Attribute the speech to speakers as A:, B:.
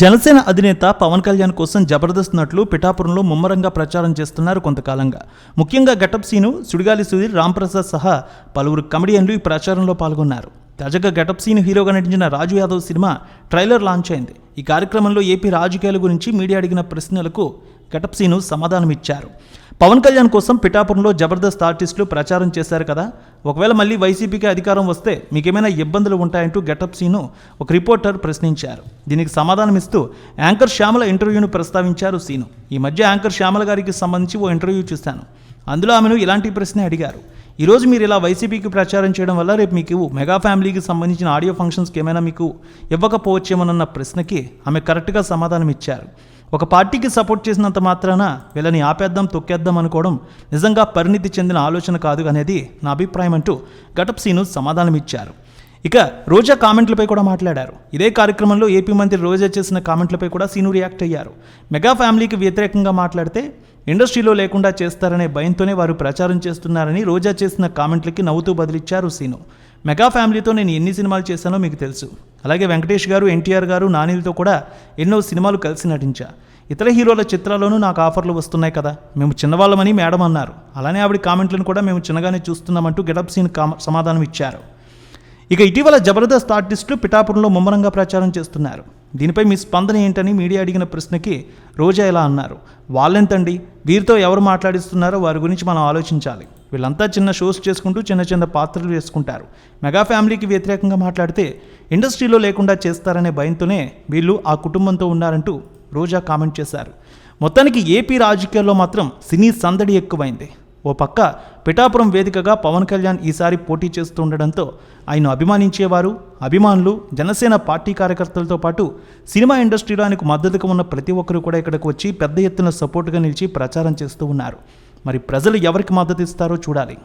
A: జనసేన అధినేత పవన్ కళ్యాణ్ కోసం జబర్దస్త్ నటులు పిఠాపురంలో ముమ్మరంగా ప్రచారం చేస్తున్నారు కొంతకాలంగా. ముఖ్యంగా గటప్ సీను సుడిగాలి సుధీర్ రాంప్రసాద్ సహా పలువురు కమెడియన్లు ఈ ప్రచారంలో పాల్గొన్నారు. తాజాగా గటప్ సీను హీరోగా నటించిన Raju Yadav cinema trailer launch అయింది. ఈ కార్యక్రమంలో ఏపీ రాజకీయాల గురించి మీడియా అడిగిన ప్రశ్నలకు గటప్ సీను సమాధానమిచ్చారు. పవన్ కళ్యాణ్ కోసం పిఠాపురంలో జబర్దస్త్ ఆర్టిస్టులు ప్రచారం చేశారు కదా. ఒకవేళ మళ్ళీ వైసీపీకి అధికారం వస్తే మీకేమైనా ఇబ్బందులు ఉంటాయంటూ గెటప్ సీను ఒక రిపోర్టర్ ప్రశ్నించారు. దీనికి సమాధానం ఇస్తూ యాంకర్ శ్యామల ఇంటర్వ్యూను ప్రస్తావించారు సీను. ఈ మధ్య యాంకర్ శ్యామల గారికి సంబంధించి ఓ ఇంటర్వ్యూ చూశాను. అందులో ఆమెను ఇలాంటి ప్రశ్నే అడిగారు. ఈరోజు మీరు ఇలా వైసీపీకి ప్రచారం చేయడం వల్ల రేపు మీకు మెగా ఫ్యామిలీకి సంబంధించిన ఆడియో ఫంక్షన్స్కి ఏమైనా మీకు ఇవ్వకపోవచ్చేమోనన్న ప్రశ్నకి ఆమె కరెక్ట్గా సమాధానం ఇచ్చారు ఒక పార్టీకి సపోర్ట్ చేసినంత మాత్రాన వీళ్ళని ఆపేద్దాం తొక్కేద్దాం అనుకోవడం నిజంగా పరిణితి చెందిన ఆలోచన కాదు అనేది నా అభిప్రాయం అంటూ గటప్ సీను సమాధానం ఇచ్చారు ఇక రోజా కామెంట్లపై కూడా మాట్లాడారు. ఇదే కార్యక్రమంలో ఏపీ మంత్రి రోజా చేసిన కామెంట్లపై కూడా సీను రియాక్ట్ అయ్యారు. మెగా ఫ్యామిలీకి వ్యతిరేకంగా మాట్లాడితే ఇండస్ట్రీలో లేకుండా చేస్తారనే భయంతోనే వారు ప్రచారం చేస్తున్నారని రోజా చేసిన కామెంట్లకి నవ్వుతూ బదిలిచ్చారు సీను. మెగా ఫ్యామిలీతో నేను ఎన్ని సినిమాలు చేశానో మీకు తెలుసు. అలాగే వెంకటేష్ గారు ఎన్టీఆర్ గారు నానిలతో కూడా ఎన్నో సినిమాలు కలిసి నటించా. ఇతర హీరోల చిత్రాల్లోనూ నాకు ఆఫర్లు వస్తున్నాయి కదా. మేము చిన్నవాళ్ళమని మేడం అన్నారు. అలానే ఆవిడ కామెంట్లను కూడా మేము చిన్నగానే చూస్తున్నామంటూ గెటప్ సీన్ సమాధానం ఇచ్చారు ఇక ఇటీవల జబర్దస్త్ ఆర్టిస్టులు పిఠాపురంలో ముమ్మరంగా ప్రచారం చేస్తున్నారు. దీనిపై మీ స్పందన ఏంటని మీడియా అడిగిన ప్రశ్నకి రోజా ఇలా అన్నారు? వాళ్ళెంతండి? వీరితో ఎవరు మాట్లాడిస్తున్నారో వారి గురించి మనం ఆలోచించాలి. వీళ్ళంతా చిన్న షోస్ చేసుకుంటూ చిన్న చిన్న పాత్రలు వేసుకుంటారు. మెగా ఫ్యామిలీకి వ్యతిరేకంగా మాట్లాడితే ఇండస్ట్రీలో లేకుండా చేస్తారనే భయంతోనే వీళ్ళు ఆ కుటుంబంతో ఉన్నారంటూ రోజా కామెంట్ చేశారు. మొత్తానికి ఏపీ రాజకీయాల్లో మాత్రం సినీ సందడి ఎక్కువైంది. ఓ పక్క పిఠాపురం వేదికగా పవన్ కళ్యాణ్ ఈసారి పోటీ చేస్తూ ఉండడంతో ఆయన అభిమానించేవారు అభిమానులు జనసేన పార్టీ కార్యకర్తలతో పాటు సినిమా ఇండస్ట్రీలో ఆయనకు మద్దతుగా ఉన్న ప్రతి ఒక్కరు కూడా ఇక్కడికి వచ్చి పెద్ద ఎత్తున సపోర్టుగా నిలిచి ప్రచారం చేస్తూ ఉన్నారు. మరి ప్రజలు ఎవరికి మద్దతు ఇస్తారో చూడాలి.